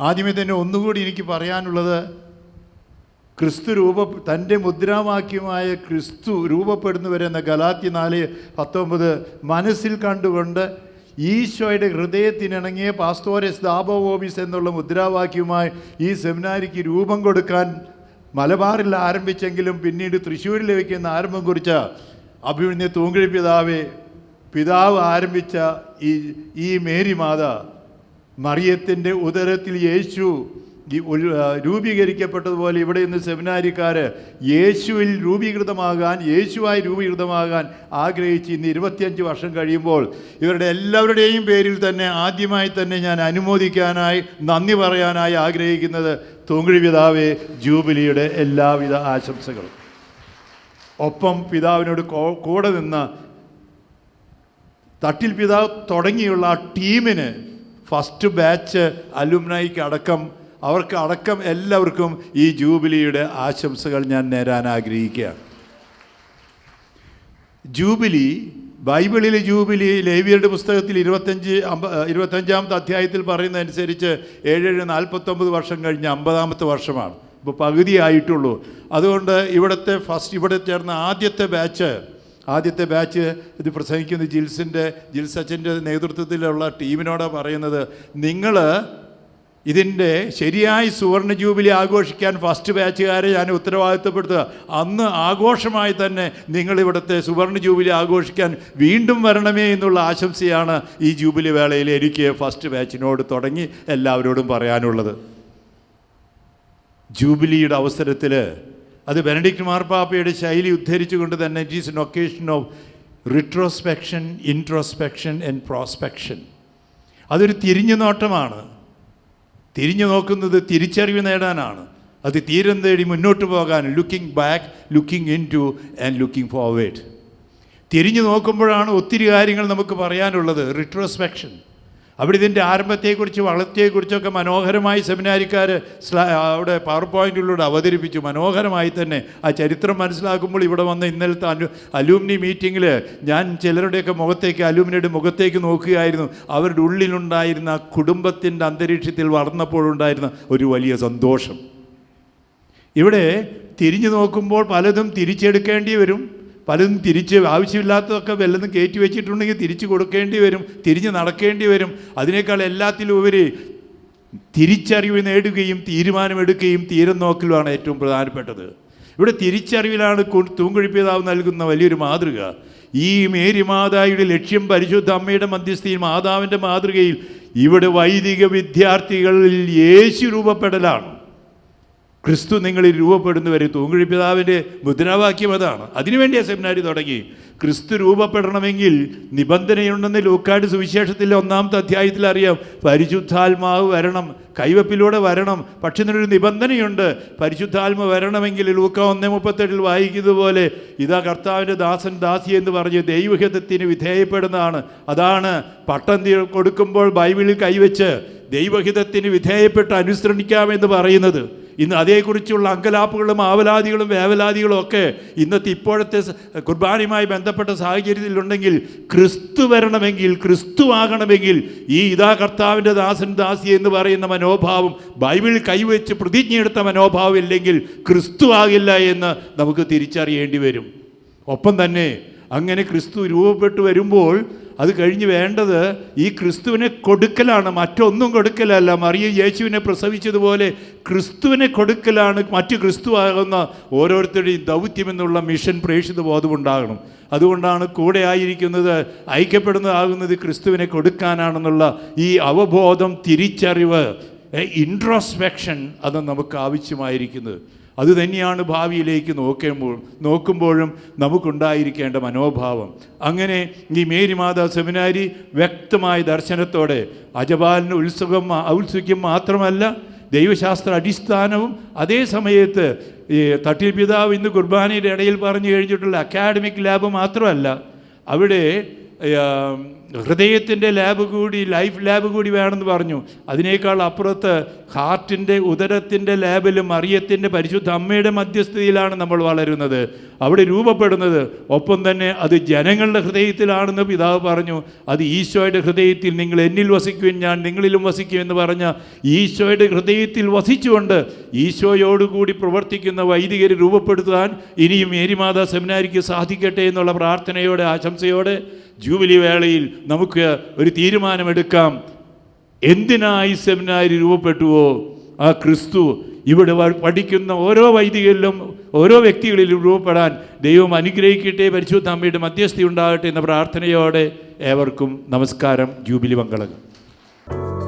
ആദ്യമേ തന്നെ ഒന്നുകൂടി എനിക്ക് പറയാനുള്ളത് ക്രിസ്തു രൂപ തന്റെ മുദ്രാവാക്യമായ ക്രിസ്തു രൂപപ്പെടുന്നവരെന്ന ഗലാത്തി നാല് പത്തൊമ്പത് മനസ്സിൽ കണ്ടുകൊണ്ട് ഈശോയുടെ ഹൃദയത്തിനിണങ്ങിയ പാസ്തോരസ് ദാബോവോമിസ് എന്നുള്ള മുദ്രാവാക്യവുമായി ഈ സെമിനാരിക്ക് രൂപം കൊടുക്കാൻ മലബാറിൽ ആരംഭിച്ചെങ്കിലും പിന്നീട് തൃശ്ശൂരിൽ വയ്ക്കുന്ന ആരംഭം കുറിച്ച അഭിമന്യ തൂങ്കിഴി പിതാവേ പിതാവ് ആരംഭിച്ച ഈ ഈ മേരി മാത മറിയത്തിന്റെ ഉദരത്തിൽ യേശു രൂപീകരിക്കപ്പെട്ടതുപോലെ ഇവിടെ ഇന്ന് സെമിനാരിക്കാർ യേശുവിൽ രൂപീകൃതമാകാൻ യേശുവായി രൂപീകൃതമാകാൻ ആഗ്രഹിച്ച് ഇന്ന് ഇരുപത്തിയഞ്ച് വർഷം കഴിയുമ്പോൾ ഇവരുടെ എല്ലാവരുടെയും പേരിൽ തന്നെ ആദ്യമായി തന്നെ ഞാൻ അനുമോദിക്കാനായി നന്ദി പറയാനായി ആഗ്രഹിക്കുന്നത് തൂങ്കുഴി പിതാവേ ജൂബിലിയുടെ എല്ലാവിധ ആശംസകളും. ഒപ്പം പിതാവിനോട് കൂടെ നിന്ന് തട്ടിൽ പിതാവ് തുടങ്ങിയുള്ള ആ ടീമിന് ഫസ്റ്റ് ബാച്ച് അലുമിനൈക്ക് അടക്കം അവർക്ക് അടക്കം എല്ലാവർക്കും ഈ ജൂബിലിയുടെ ആശംസകൾ ഞാൻ നേരാൻ ആഗ്രഹിക്കുകയാണ്. ജൂബിലി ബൈബിളിലെ ജൂബിലി ലേവിയരുടെ പുസ്തകത്തിൽ ഇരുപത്തഞ്ച് അമ്പ ഇരുപത്തഞ്ചാമത്തെ അധ്യായത്തിൽ പറയുന്നതനുസരിച്ച് ഏഴേഴ് നാൽപ്പത്തൊമ്പത് വർഷം കഴിഞ്ഞ് അമ്പതാമത്തെ വർഷമാണ്. ഇപ്പോൾ പകുതിയായിട്ടുള്ളൂ. അതുകൊണ്ട് ഇവിടുത്തെ ഫസ്റ്റ് ഇവിടെ ചേർന്ന ആദ്യത്തെ ബാച്ച് ആദ്യത്തെ ബാച്ച് ഇത് പ്രസംഗിക്കുന്ന ജിൽസിന്റെ ജിൽസച്ചന്റെ നേതൃത്വത്തിലുള്ള ടീമിനോടാണ് പറയുന്നത് നിങ്ങൾ ഇതിന്റെ ശരിയായി സുവർണ ജൂബിലി ആഘോഷിക്കാൻ ഫസ്റ്റ് ബാച്ചുകാരെ ഞാൻ ഉത്തരവാദിത്തപ്പെടുത്തുക. അന്ന് ആഘോഷമായി തന്നെ നിങ്ങളിവിടുത്തെ സുവർണ ജൂബിലി ആഘോഷിക്കാൻ വീണ്ടും വരണമേ എന്നുള്ള ആശംസയാണ് ഈ ജൂബിലി വേളയിൽ എനിക്ക് ഫസ്റ്റ് ബാച്ചിനോട് തുടങ്ങി എല്ലാവരോടും പറയാനുള്ളത്. ജൂബിലിയുടെ അവസരത്തിൽ അത് ബെനഡിക്ട് മാർപ്പാപ്പയുടെ ശൈലി ഉദ്ധരിച്ചുകൊണ്ട് തന്നെ it is an occasion of retrospection introspection and prospection അതൊരു തിരിഞ്ഞു നോട്ടമാണ്. തിരിഞ്ഞു നോക്കുന്നത് തിരിച്ചറിവ് നേടാനാണ്. അത് തീരം തേടി മുന്നോട്ട് പോകാൻ looking back looking into and looking forward തിരിഞ്ഞു നോക്കുമ്പോഴാണ് ഒത്തിരി കാര്യങ്ങൾ നമുക്ക് പറയാനുള്ളത്. റിട്രോസ്പെക്ഷൻ അവിടെ ഇതിന്റെ ആരംഭത്തെക്കുറിച്ച് വളർച്ചയെക്കുറിച്ചൊക്കെ മനോഹരമായി സെമിനാരിക്കാർ അവിടെ പവർ പോയിന്റിലൂടെ അവതരിപ്പിച്ചു. മനോഹരമായി തന്നെ ആ ചരിത്രം മനസ്സിലാക്കുമ്പോൾ ഇവിടെ വന്ന ഇന്നലത്തെ അനു അലൂമിനി മീറ്റിങ്ങിൽ ഞാൻ ചിലരുടെയൊക്കെ മുഖത്തേക്ക് അലൂമിനിയുടെ മുഖത്തേക്ക് നോക്കുകയായിരുന്നു. അവരുടെ ഉള്ളിലുണ്ടായിരുന്ന കുടുംബത്തിന്റെ അന്തരീക്ഷത്തിൽ വളർന്നപ്പോഴുണ്ടായിരുന്ന ഒരു വലിയ സന്തോഷം. ഇവിടെ തിരിഞ്ഞു നോക്കുമ്പോൾ പലതും തിരിച്ചെടുക്കേണ്ടി വരും. പലതും തിരിച്ച് ആവശ്യമില്ലാത്തതൊക്കെ വല്ലതും കയറ്റി വെച്ചിട്ടുണ്ടെങ്കിൽ തിരിച്ചു കൊടുക്കേണ്ടി വരും തിരിഞ്ഞ് നടക്കേണ്ടി വരും. അതിനേക്കാൾ എല്ലാത്തിലും ഉപരി തിരിച്ചറിവ് നേടുകയും തീരുമാനമെടുക്കുകയും തീരം നോക്കലുമാണ് ഏറ്റവും പ്രധാനപ്പെട്ടത്. ഇവിടെ തിരിച്ചറിവിലാണ് തൂങ്കുഴിപ്പിതാവ് നൽകുന്ന വലിയൊരു മാതൃക. ഈ മേരി മാതായുടെ ലക്ഷ്യം പരിശുദ്ധ അമ്മയുടെ മധ്യസ്ഥയിൽ മാതാവിന്റെ മാതൃകയിൽ ഇവിടെ വൈദിക വിദ്യാർത്ഥികളിൽ യേശു രൂപപ്പെടലാണ്. ക്രിസ്തു നിങ്ങളിൽ രൂപപ്പെടുന്നവരെ തൂങ്കുഴി പിതാവിന്റെ മുദ്രാവാക്യം അതാണ്. അതിനുവേണ്ടി സെമിനാരി തുടങ്ങി. ക്രിസ്തു രൂപപ്പെടണമെങ്കിൽ നിബന്ധനയുണ്ടെന്ന് ലൂക്കാട് സുവിശേഷത്തിലെ ഒന്നാമത്തെ അധ്യായത്തിൽ അറിയാം. പരിശുദ്ധാത്മാവ് വരണം കൈവപ്പിലൂടെ വരണം. പക്ഷെ ഇതിനൊരു നിബന്ധനയുണ്ട്. പരിശുദ്ധാത്മ വരണമെങ്കിൽ ലൂക്ക ഒന്നേ മുപ്പത്തെട്ടിൽ വായിക്കുന്നത് പോലെ ഇതാ കർത്താവിന്റെ ദാസൻ ദാസി എന്ന് പറഞ്ഞ് ദൈവഹിതത്തിന് വിധേയപ്പെടുന്നതാണ്. അതാണ് പട്ടം കൊടുക്കുമ്പോൾ ബൈബിളിൽ കൈവച്ച് ദൈവഹിതത്തിന് വിധേയപ്പെട്ട് അനുസരണിക്കാമെന്ന് പറയുന്നത്. ഇന്ന് അതേക്കുറിച്ചുള്ള അങ്കലാപ്പുകളും ആവലാദികളും വേവലാദികളും ഒക്കെ ഇന്നത്തെ ഇപ്പോഴത്തെ കുർബാനയുമായി ബന്ധപ്പെട്ട സാഹചര്യത്തിലുണ്ടെങ്കിൽ ക്രിസ്തു വരണമെങ്കിൽ ക്രിസ്തു ആകണമെങ്കിൽ ഈ ഇതാ കർത്താവിന്റെ ദാസൻ ദാസി എന്ന് പറയുന്ന മനോഭാവം ബൈബിൾ കൈവച്ച് പ്രതിജ്ഞയെടുത്ത മനോഭാവം ഇല്ലെങ്കിൽ ക്രിസ്തു ആകില്ല എന്ന് നമുക്ക് തിരിച്ചറിയേണ്ടി വരും. ഒപ്പം തന്നെ അങ്ങനെ ക്രിസ്തു രൂപപ്പെട്ടു വരുമ്പോൾ അത് കഴിഞ്ഞ് വേണ്ടത് ഈ ക്രിസ്തുവിനെ കൊടുക്കലാണ്. മറ്റൊന്നും കൊടുക്കലല്ല. മറിയ യേശുവിനെ പ്രസവിച്ചതുപോലെ ക്രിസ്തുവിനെ കൊടുക്കലാണ് മറ്റു ക്രിസ്തുവാകുന്ന ഓരോരുത്തരുടെയും ദൗത്യമെന്നുള്ള മിഷൻ പ്രേക്ഷിത ബോധമുണ്ടാകണം അതുകൊണ്ടാണ് കൂടെ ആയിരിക്കുന്നത് ഐക്യപ്പെടുന്നതാകുന്നത് ക്രിസ്തുവിനെ കൊടുക്കാനാണെന്നുള്ള ഈ അവബോധം തിരിച്ചറിവ് ഇൻട്രോസ്പെക്ഷൻ അത് നമുക്ക് ആവശ്യമായിരിക്കുന്നത്. അത് തന്നെയാണ് ഭാവിയിലേക്ക് നോക്കുമ്പോൾ നോക്കുമ്പോഴും നമുക്കുണ്ടായിരിക്കേണ്ട മനോഭാവം. അങ്ങനെ ഈ മേരിമാതാ സെമിനാരി വ്യക്തമായ ദർശനത്തോടെ അജപാലിന് ഉത്സുകം ഔത്സുക്യം മാത്രമല്ല ദൈവശാസ്ത്ര അടിസ്ഥാനവും അതേ സമയത്ത് ഈ തട്ടിൽ പിതാവ് ഇന്ന് കുർബാനയുടെ ഇടയിൽ പറഞ്ഞു കഴിഞ്ഞിട്ടുള്ള അക്കാഡമിക് ലാബ് മാത്രമല്ല അവിടെ ഹൃദയത്തിന്റെ ലാബ് കൂടി ലൈഫ് ലാബ് കൂടി വേണമെന്ന് പറഞ്ഞു. അതിനേക്കാൾ അപ്പുറത്ത് ഹാർട്ടിന്റെ ഉദരത്തിന്റെ ലാബിലും മറിയത്തിന്റെ പരിശുദ്ധ അമ്മയുടെ മധ്യസ്ഥതയിലാണ് നമ്മൾ വളരുന്നത്. അവിടെ രൂപപ്പെടുന്നത് ഒപ്പം തന്നെ അത് ജനങ്ങളുടെ ഹൃദയത്തിലാണെന്ന് പിതാവ് പറഞ്ഞു. അത് ഈശോയുടെ ഹൃദയത്തിൽ നിങ്ങൾ എന്നിൽ വസിക്കും ഞാൻ നിങ്ങളിലും വസിക്കും എന്ന് പറഞ്ഞ ഈശോയുടെ ഹൃദയത്തിൽ വസിച്ചുകൊണ്ട് ഈശോയോടുകൂടി പ്രവർത്തിക്കുന്ന വൈദികരെ രൂപപ്പെടുത്താൻ ഇനിയും മേരിമാതാ സെമിനാരിക്ക് സാധിക്കട്ടെ എന്നുള്ള പ്രാർത്ഥനയോടെ ആശംസയോടെ ജൂബിലി വേളയിൽ നമുക്ക് ഒരു തീരുമാനമെടുക്കാം. എന്തിനായി സെമിനാരി രൂപപ്പെട്ടുവോ? ആ ക്രിസ്തു ഇവിടെ പഠിക്കുന്ന ഓരോ വൈദികരിലും ഓരോ വ്യക്തികളിലും രൂപപ്പെടാൻ ദൈവം അനുഗ്രഹിക്കട്ടെ പരിശുദ്ധ അമ്മയുടെ മധ്യസ്ഥി ഉണ്ടാകട്ടെ എന്ന പ്രാർത്ഥനയോടെ ഏവർക്കും നമസ്കാരം ജൂബിലി മംഗളങ്ങൾ